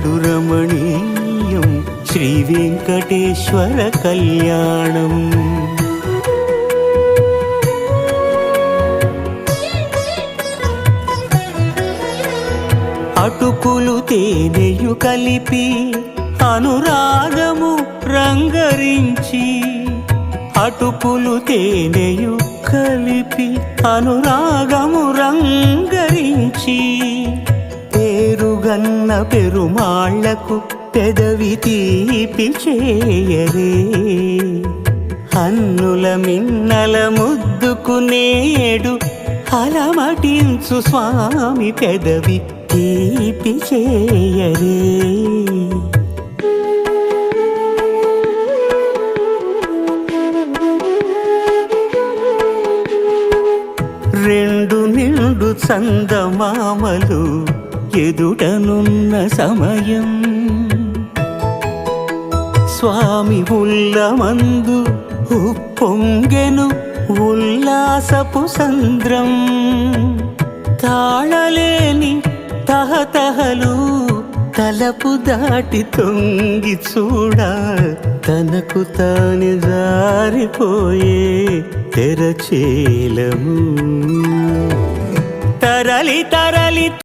కడు రమణీయం. శ్రీ వెంకటేశ్వర కళ్యాణం. అటుకులు తేనెయు కలిపి అనురాగము రంగరించి అటుకులు తేనెయు కలిపి అనురాగము రంగ గన్న పెరుమాళ్ళకు పెదవి తీపి చేయరే. అన్నుల మిన్నల ముద్దుకు నేడు అలమటించు స్వామి పెదవి తీపి చేయరే. రెండు నిండు చందమామలు ఎదుటనున్న సమయం స్వామి ఉల్లమందు ఉప్పొంగెను ఉల్లాసపు సంద్రం తాళలేని తహతహలు తలపు దాటి తొంగి చూడ తనకు తాను జారిపోయే తెరచేలము తరలి తరలి